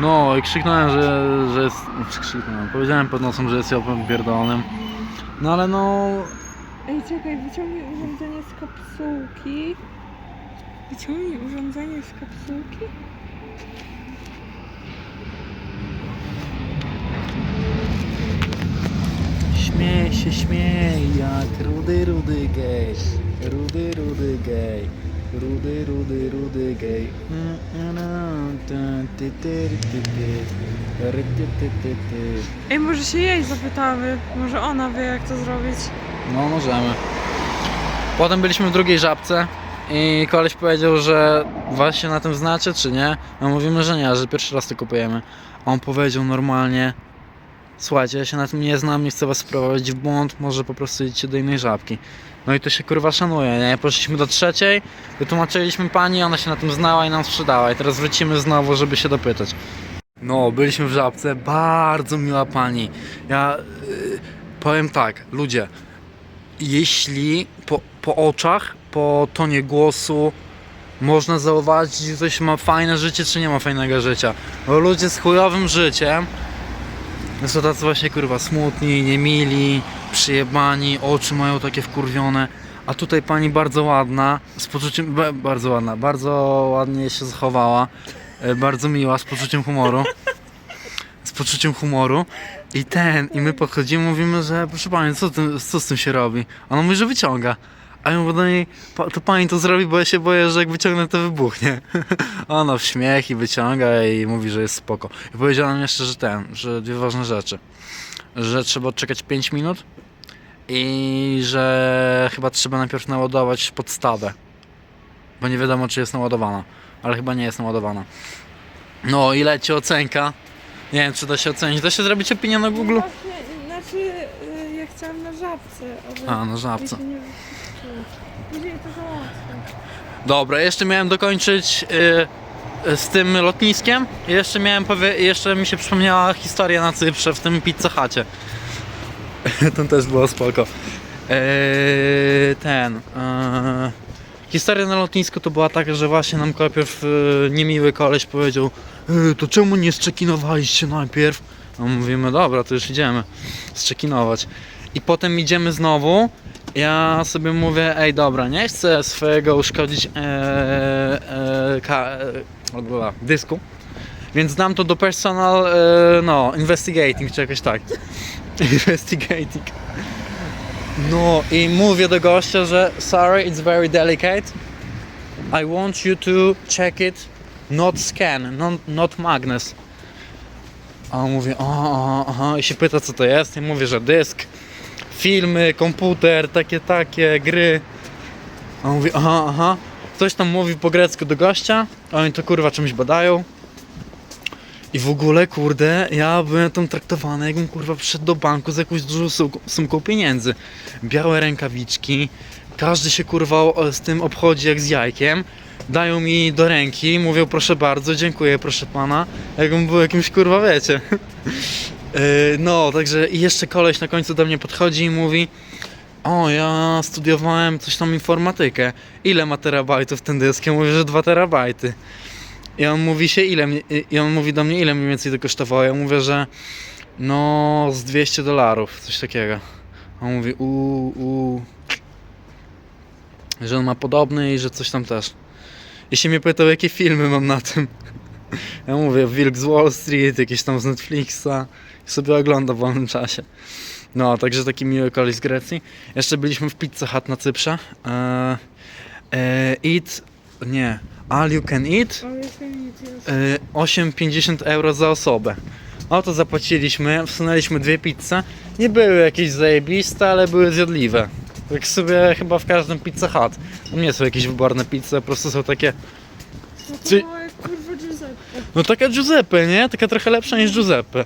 No i krzyknąłem, że, że jest... Krzyknąłem, powiedziałem pod nosem, że jest jopem pierdolonym. No ale no... Ej, czekaj, wyciągnij urządzenie z kapsułki. Wyciągnij urządzenie z kapsułki? Śmiej się, śmiej, jak rudy, rudy gej. Rudy, rudy gej. Rudy, rudy, rudy gej. Ej, może się jej zapytamy. Może ona wie, jak to zrobić. No, możemy. Potem byliśmy w drugiej żabce i koleś powiedział, że was się na tym znacie, czy nie? My mówimy, że nie, że pierwszy raz to kupujemy. A On powiedział normalnie, słuchajcie, ja się na tym nie znam, nie chcę was wprowadzić w błąd, może po prostu idźcie do innej żabki. No i to się kurwa szanuje, nie? Poszliśmy do trzeciej, wytłumaczyliśmy pani, ona się na tym znała i nam sprzedała. I teraz wrócimy znowu, żeby się dopytać. No, byliśmy w żabce, bardzo miła pani. Ja y, powiem tak, ludzie, jeśli po, po oczach, po tonie głosu można zauważyć, czy ktoś ma fajne życie, czy nie ma fajnego życia. Bo ludzie z chujowym życiem są tacy właśnie kurwa smutni, niemili, przyjebani, oczy mają takie wkurwione. A tutaj pani bardzo ładna, z poczuciem, bardzo ładna, bardzo ładnie się zachowała, e, bardzo miła, z poczuciem humoru. Z poczuciem humoru. I ten, i my podchodzimy, mówimy, że proszę pani, co, co z tym się robi? Ona mówi, że wyciąga. A ja mówię do niej, "Pa- to pani to zrobi, bo ja się boję, że jak wyciągnę, to wybuchnie. Ona w śmiech i wyciąga i mówi, że jest spoko. I powiedziała nam jeszcze, że ten, że dwie ważne rzeczy. Że trzeba odczekać 5 minut i że chyba trzeba najpierw naładować podstawę. Bo nie wiadomo, czy jest naładowana. Ale chyba nie jest naładowana. No i leci ocenka. Nie wiem, czy da się ocenić. Da się zrobić opinię na Google? Właśnie, znaczy, y, ja chciałam na żabce, ale A, na mi żabce. się nie wyświetliło. Później to załatwię. Dobra, jeszcze miałem dokończyć y, z tym lotniskiem. Jeszcze miałem powie- jeszcze mi się przypomniała historia na Cyprze w tym Pizza Hucie. to też było spoko. Eee, ten. eee, historia na lotnisku to była taka, że właśnie nam najpierw e, niemiły koleś powiedział e, to czemu nie zczekinowaliście najpierw? No mówimy, dobra, to już idziemy zczekinować. I potem idziemy znowu. Ja sobie mówię, ej dobra, nie chcę swojego uszkodzić e, e, ka, e, dysku. Więc dam to do personal, e, no, investigating czy jakoś tak. investigating. No i mówię do gościa, że sorry, it's very delicate. I want you to check it, not scan, not, not magnes. A on mówi, aha, aha, i się pyta co to jest. I mówię, że dysk, filmy, komputer, takie, takie, gry. A on mówi, aha, aha. Ktoś tam mówi po grecku do gościa, a oni to kurwa czymś badają. I w ogóle, kurde, ja byłem tam traktowany, jakbym kurwa przyszedł do banku z jakąś dużą sum- sumką pieniędzy. Białe rękawiczki, każdy się kurwa z tym obchodzi jak z jajkiem. Dają mi do ręki, mówią proszę bardzo, dziękuję proszę pana, jakbym był jakimś kurwa wiecie. Yy, no, także i jeszcze koleś na końcu do mnie podchodzi i mówi o, ja studiowałem coś tam informatykę. Ile ma terabajtów ten dysk? Ja mówię, że 2 terabajty. I on mówi się ile mnie- i on mówi do mnie ile mniej więcej to kosztowało. Ja mówię, że no z 200 dolarów, coś takiego. On mówi uuu, uu. Że on ma podobny i że coś tam też. I się mnie pytał jakie filmy mam na tym. Ja mówię Wilk z Wall Street, jakieś tam z Netflixa. Sobie ogląda w wolnym czasie. No, także taki miły koleś z Grecji. Jeszcze byliśmy w Pizza Hut na Cyprze. Eee, eee, eat, nie, all you can eat. Y, 8,50 euro za osobę. No to zapłaciliśmy, wsunęliśmy dwie pizze. Nie były jakieś zajebiste, ale były zjadliwe. Tak sobie chyba w każdym Pizza Hut. Nie są jakieś wyborne pizze, po prostu są takie... No to Czy- małe kurwa Giuseppe. No taka Giuseppe, nie? Taka trochę lepsza niż Giuseppe.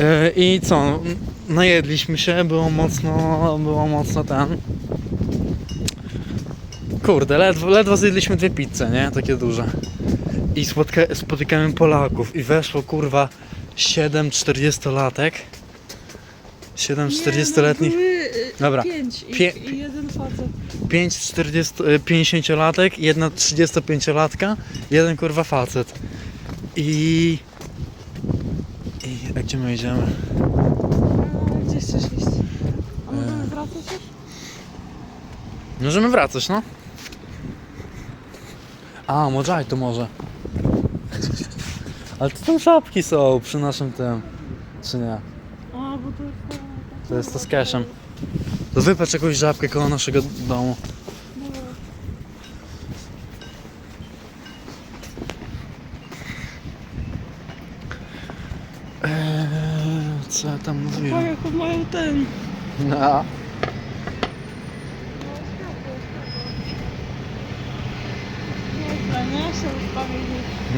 Y, I co? Najedliśmy się, było mocno, było mocno ten... Kurde, ledwo, ledwo zjedliśmy dwie pizze, nie? Takie duże. I spotka, spotykamy Polaków i weszło kurwa 7 40-latek. 7 40-letnich, Nie, no, były, y, Dobra. Pięć i, Pie- i jeden facet. 5 40, y, 50-latek, jedna 35-latka, jeden kurwa facet. I... I... A gdzie my idziemy? A, Gdzie chcesz iść? A możemy wracać już? Możemy wracać, no. A, może to może. Ale to tam żabki są przy naszym tym. Czy nie? A, bo to jest... to- To jest to z cashem. To wypatrz jakąś żabkę koło naszego domu. Dobra. Eee, co ja tam Tak, mówiłem? jak mają ten. No.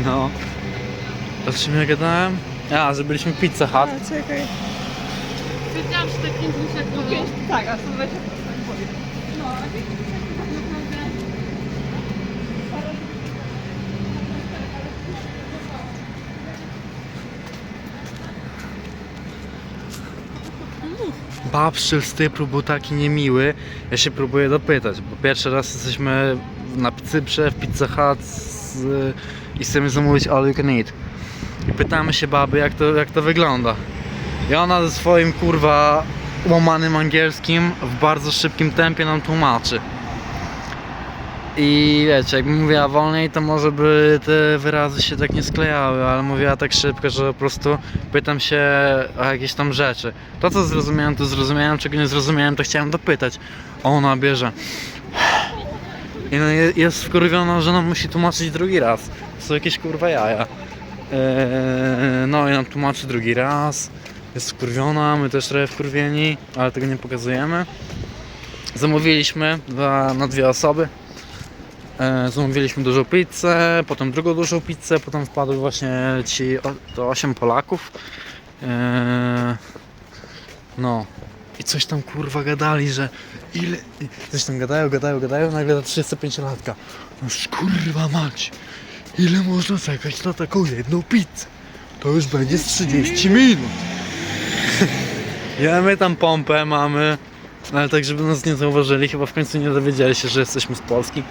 No. O czym ja gadałem? A, że byliśmy Pizza Hut. A, czekaj. Wiedziałam, że te 5 sekund. Tak, a 120 No, a Babszczyl z Typru był taki niemiły. Ja się próbuję dopytać, bo pierwszy raz jesteśmy na Cyprze w Pizza Hut z, i chcemy zamówić all you can eat. I pytamy się baby jak to, jak to wygląda. I ona ze swoim kurwa łamanym angielskim w bardzo szybkim tempie nam tłumaczy. I wiecie, jakbym mówiła wolniej, to może by te wyrazy się tak nie sklejały, ale mówiła tak szybko, że po prostu pytam się o jakieś tam rzeczy. To co zrozumiałem, to zrozumiałem, czego nie zrozumiałem, to chciałem dopytać. Ona bierze. I no je- jest wkurwiona, że nam musi tłumaczyć drugi raz. To są jakieś kurwa jaja. Eee, no i nam tłumaczy drugi raz. Jest wkurwiona, my też trochę wkurwieni, ale tego nie pokazujemy. Zamówiliśmy na dwie osoby. E, zamówiliśmy dużą pizzę, potem drugą dużą pizzę, potem wpadły właśnie ci, to 8 Polaków. E, no. I coś tam kurwa gadali, że ile... Coś tam gadają, gadają, gadają, nagle ta 35-latka. Noż kurwa mać, ile można czekać na taką jedną pizzę? To już będzie z 30 minut. Ja my tam pompę mamy, ale tak żeby nas nie zauważyli, chyba w końcu nie dowiedzieli się, że jesteśmy z Polski.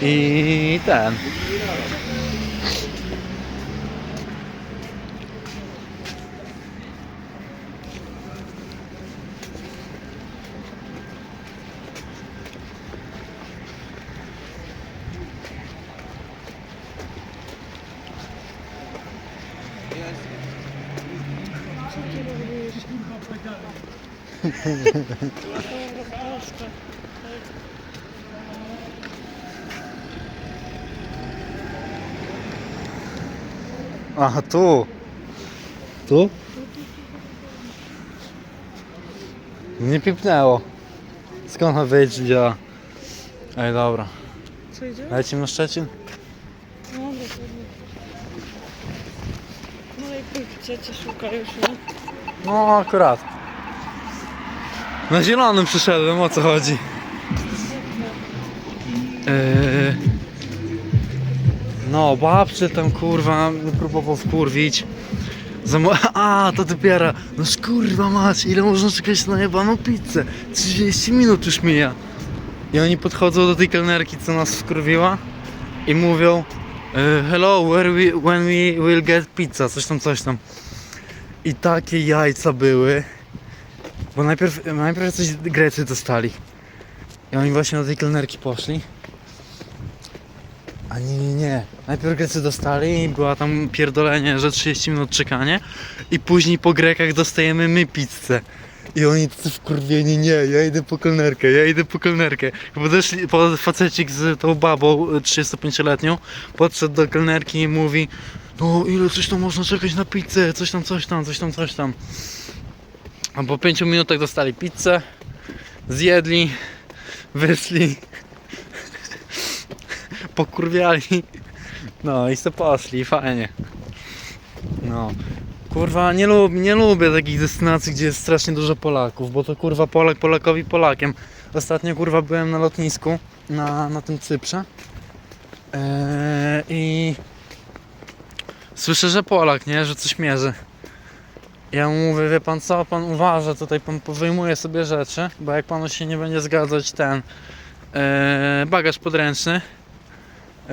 I ten. Aha, tu. Tu? Nie pipnęło. Skąd ma wyjść działa? Ej, dobra. Co idzie? Lecimy na Szczecin? No, dokładnie. No i kurczę, cię szuka już, nie? No, akurat. Na zielonym przyszedłem, o co chodzi? Eee, no, babczy tam kurwa próbował wkurwić. Zamo- A, to dopiero. No kurwa mać, ile można czekać na jebaną pizzę? 30 minut już mija. I oni podchodzą do tej kelnerki, co nas wkurwiła i mówią e, Hello, where we, when we will get pizza? Coś tam, coś tam. I takie jajca były. Bo najpierw, najpierw coś Grecy dostali. I oni właśnie do tej kelnerki poszli. A nie, nie, nie. Najpierw Grecy dostali i była tam pierdolenie, że 30 minut czekanie. I później po Grekach dostajemy my pizzę. I oni tacy wkurwieni, nie, ja idę po kelnerkę, ja idę po kelnerkę. Podeszli, po facecik z tą babą y, 35-letnią podszedł do kelnerki i mówi no ile coś tam można czekać na pizzę, coś tam, coś tam, coś tam, coś tam. A po 5 minutach dostali pizzę, zjedli, wyszli, pokurwiali, no i se poszli, fajnie. No. Kurwa, nie lubię, nie lubię takich destynacji, gdzie jest strasznie dużo Polaków, bo to kurwa Polak Polakowi Polakiem. Ostatnio kurwa byłem na lotnisku, na, na tym Cyprze eee, i słyszę, że Polak, nie, że coś mierzy. Ja mu mówię, wie pan co, pan uważa, tutaj pan wyjmuje sobie rzeczy, bo jak panu się nie będzie zgadzać ten eee, bagaż podręczny,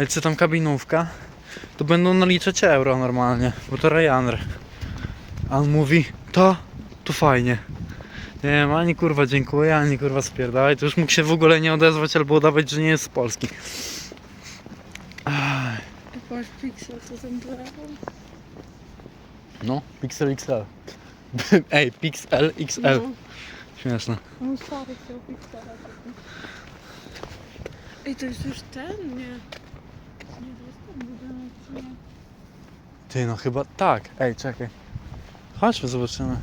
czy tam kabinówka, to będą naliczać euro normalnie, bo to Ryanair. A on mówi, to, to fajnie. Nie wiem, ani kurwa dziękuję, ani kurwa spierdalaj. To już mógł się w ogóle nie odezwać albo udawać, że nie jest z Polski. Aj, Masz pixel, to ten. No, Pixel XL. Ej, Pixel XL. No, Śmieszne. on stary chciał pixela. Ej, to jest już ten? Nie. Nie, to jest ten budynek, czy nie? Ty, no chyba tak. Ej, czekaj. Chodźmy, zobaczymy.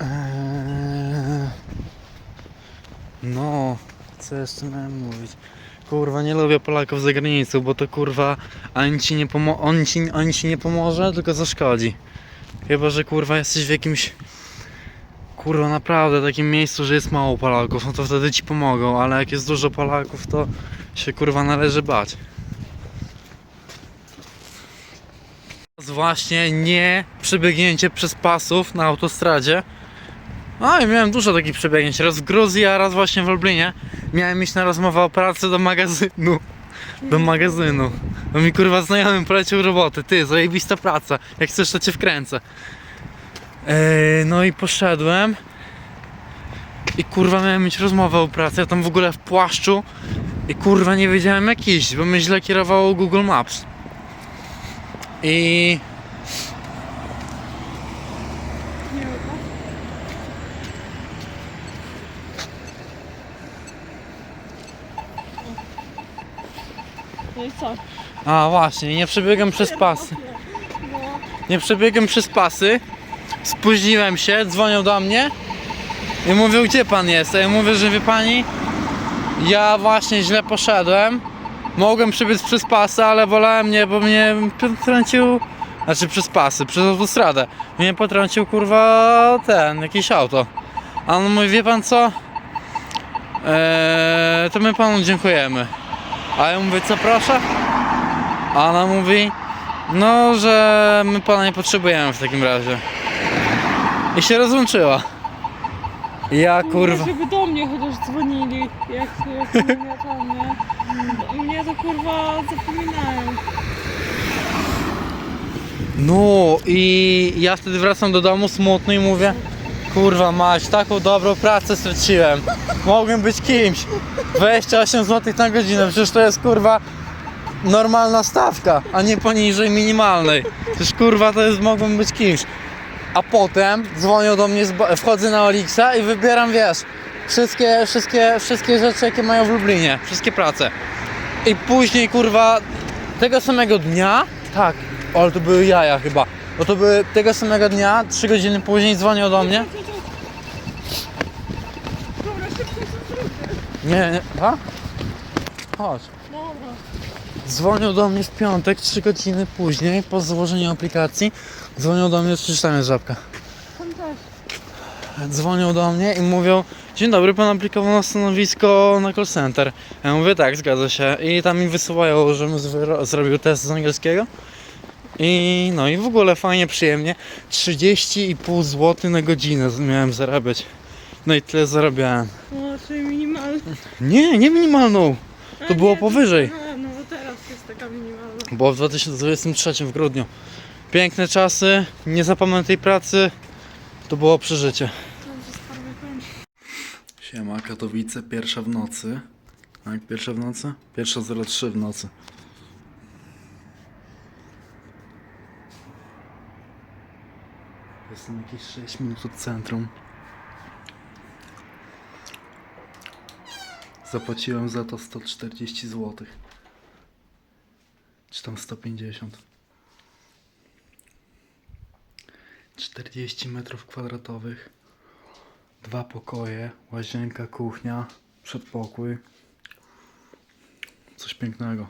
Eee, No, co jeszcze miałem mówić? Kurwa, nie lubię Polaków za granicą, bo to kurwa ani ci nie pomo- on, ci, ani ci nie pomoże, tylko zaszkodzi. Chyba, że kurwa jesteś w jakimś kurwa naprawdę takim miejscu, że jest mało Polaków, no to wtedy ci pomogą, ale jak jest dużo Polaków, to się kurwa należy bać. Właśnie nie przebiegnięcie przez pasów na autostradzie. A i miałem dużo takich przebiegnięć. Raz w Gruzji, a raz właśnie w Lublinie. Miałem iść na rozmowę o pracy do magazynu. Do magazynu. Bo mi kurwa znajomy polecił roboty. Ty, zajebista praca. Jak chcesz, to cię wkręcę. Eee, no i poszedłem. I kurwa miałem mieć rozmowę o pracy. Ja tam w ogóle w płaszczu. I kurwa nie wiedziałem jak iść, bo mnie źle kierowało Google Maps. I? No i co? A właśnie, nie przebiegłem przez pasy. Nie przebiegłem przez pasy. Spóźniłem się, dzwonią do mnie i mówią, gdzie pan jest? A ja mówię, że wie pani, ja właśnie źle poszedłem. Mogłem przebiec przez pasy, ale wolałem nie, bo mnie potrącił. Znaczy przez pasy, przez autostradę. Mnie potrącił kurwa ten, jakieś auto. A on mówi, wie pan co? Eee, to my panu dziękujemy. A ja mówię, co proszę? A ona mówi, no, że my pana nie potrzebujemy w takim razie. I się rozłączyła. Ja kurwa. Żeby do mnie chociaż dzwonili, jak, jak nie tam, nie? Mnie to kurwa zapominają. No i ja wtedy wracam do domu smutny i mówię Kurwa mać, taką dobrą pracę straciłem. Mogłem być kimś. 28 zł na godzinę, przecież to jest kurwa normalna stawka, a nie poniżej minimalnej. Przecież kurwa to jest, mogłem być kimś. A potem dzwonią do mnie, wchodzę na Olixa i wybieram, wiesz, wszystkie, wszystkie, wszystkie rzeczy, jakie mają w Lublinie, wszystkie prace. I później, kurwa, tego samego dnia, tak, ale to były jaja chyba, bo to były tego samego dnia, trzy godziny później dzwonią do mnie. Dobra, szybko zróbmy. Nie, nie, a? Chodź. Dobra. Dzwonią do mnie w piątek, 3 godziny później, po złożeniu aplikacji. Dzwonią do mnie, czy tam jest żabka. Tam też. Dzwonią do mnie i mówią Dzień dobry, pan aplikował na stanowisko na call center. Ja mówię tak, zgadza się. I tam mi wysyłają, żebym zrobił test z angielskiego. I no i w ogóle fajnie, przyjemnie. 30,5 zł na godzinę miałem zarabiać. No i tyle zarabiałem. No, czyli minimalna. Nie, nie minimalną. To było powyżej. Aha, no bo teraz jest taka minimalna. Było w 2023 w grudniu. Piękne czasy, nie zapomnę tej pracy. To było przeżycie. Siema, Katowice, pierwsza w nocy. Tak, pierwsza w nocy? Pierwsza 03 w nocy. Jestem jakieś 6 minut od centrum. Zapłaciłem za to 140 zł. Czy tam 150. 40 metrów kwadratowych. Dwa pokoje, łazienka, kuchnia, przedpokój. Coś pięknego.